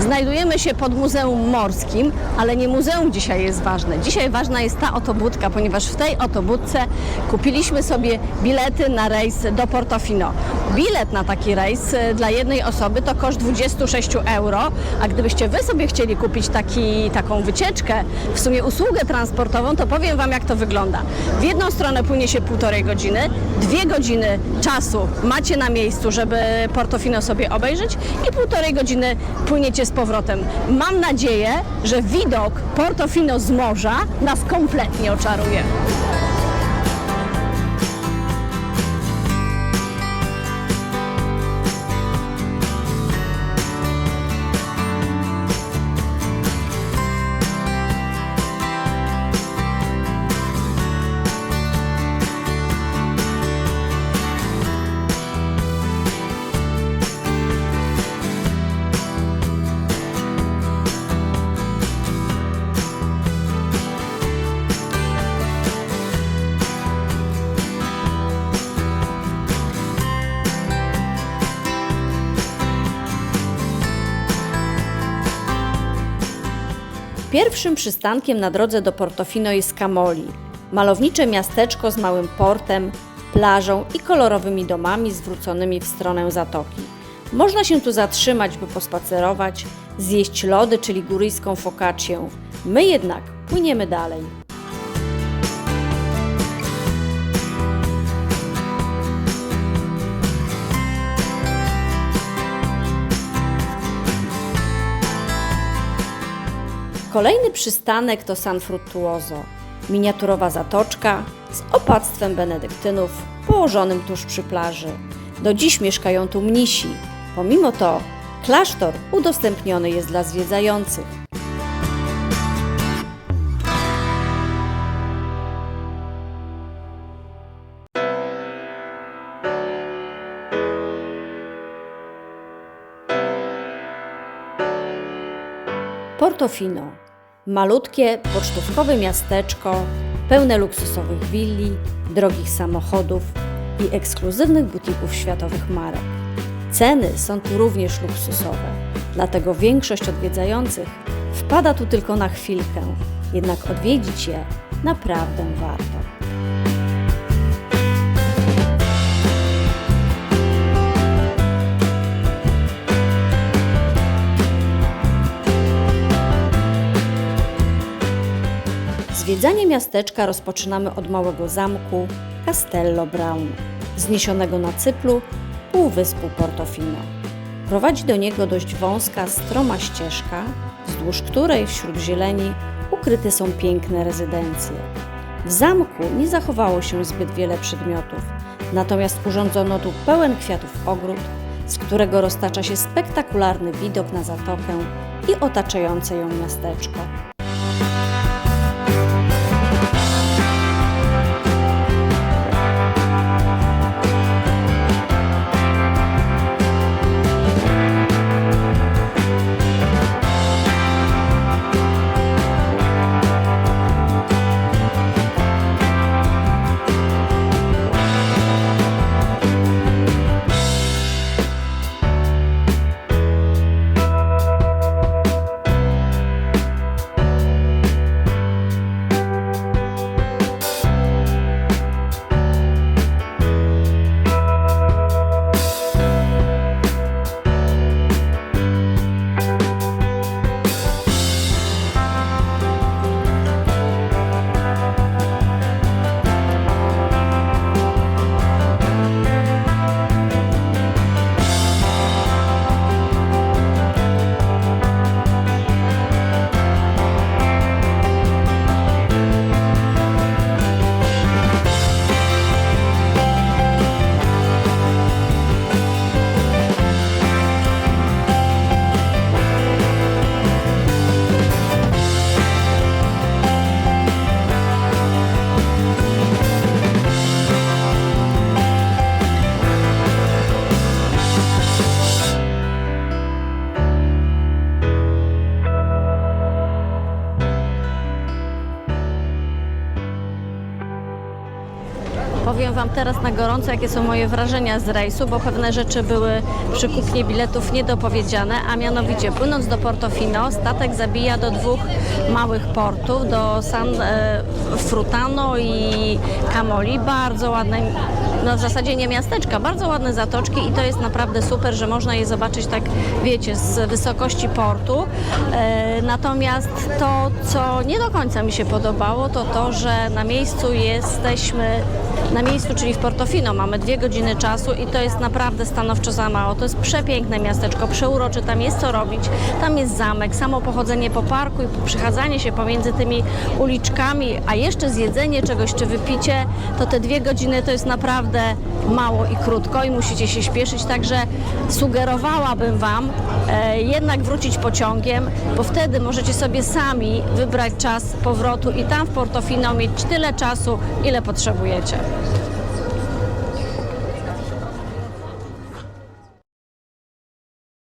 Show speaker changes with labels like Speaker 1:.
Speaker 1: Znajdujemy się pod Muzeum Morskim, ale nie muzeum dzisiaj jest ważne. Dzisiaj ważna jest ta oto budka, ponieważ w tej oto budce kupiliśmy sobie bilety na rejs do Portofino. Bilet na taki rejs e, dla jednej osoby to koszt 26 euro, a gdybyście Wy sobie chcieli kupić taki, taką wycieczkę, w sumie usługę transportową, to powiem Wam jak to wygląda. W jedną stronę płynie się półtorej godziny, dwie godziny czasu macie na miejscu, żeby Portofino sobie obejrzeć i półtorej godziny płyniecie z powrotem. Mam nadzieję, że widok Portofino z morza nas kompletnie oczaruje.
Speaker 2: Pierwszym przystankiem na drodze do Portofino jest Camoli, malownicze miasteczko z małym portem, plażą i kolorowymi domami zwróconymi w stronę zatoki. Można się tu zatrzymać, by pospacerować, zjeść lody, czyli góryjską focaccię. My jednak płyniemy dalej. Kolejny przystanek to San Fruttuoso, miniaturowa zatoczka z opactwem benedyktynów położonym tuż przy plaży. Do dziś mieszkają tu mnisi. Pomimo to klasztor udostępniony jest dla zwiedzających. Portofino. Malutkie, pocztówkowe miasteczko, pełne luksusowych willi, drogich samochodów i ekskluzywnych butików światowych marek. Ceny są tu również luksusowe, dlatego większość odwiedzających wpada tu tylko na chwilkę, jednak odwiedzić je naprawdę warto. Zwiedzanie miasteczka rozpoczynamy od małego zamku Castello Brown, wzniesionego na cyplu półwyspu Portofino. Prowadzi do niego dość wąska, stroma ścieżka, wzdłuż której wśród zieleni ukryte są piękne rezydencje. W zamku nie zachowało się zbyt wiele przedmiotów, natomiast urządzono tu pełen kwiatów ogród, z którego roztacza się spektakularny widok na zatokę i otaczające ją miasteczko.
Speaker 1: Powiem Wam teraz na gorąco, jakie są moje wrażenia z rejsu, bo pewne rzeczy były przy kupnie biletów niedopowiedziane, a mianowicie płynąc do Portofino, statek zabija do dwóch małych portów, do San e, Frutano i Camoli. Bardzo ładne, no w zasadzie nie miasteczka, bardzo ładne zatoczki i to jest naprawdę super, że można je zobaczyć tak, wiecie, z wysokości portu. E, natomiast to, co nie do końca mi się podobało, to to, że na miejscu jesteśmy, na miejscu, czyli w Portofino, mamy dwie godziny czasu i to jest naprawdę stanowczo za mało. To jest przepiękne miasteczko, przeurocze, tam jest co robić, tam jest zamek, samo pochodzenie po parku i przechadzanie się pomiędzy tymi uliczkami, a jeszcze zjedzenie czegoś czy wypicie, to te dwie godziny to jest naprawdę mało i krótko i musicie się śpieszyć, także sugerowałabym Wam e, jednak wrócić pociągiem, bo wtedy możecie sobie sami wybrać czas powrotu i tam w Portofino mieć tyle czasu, ile potrzebujecie.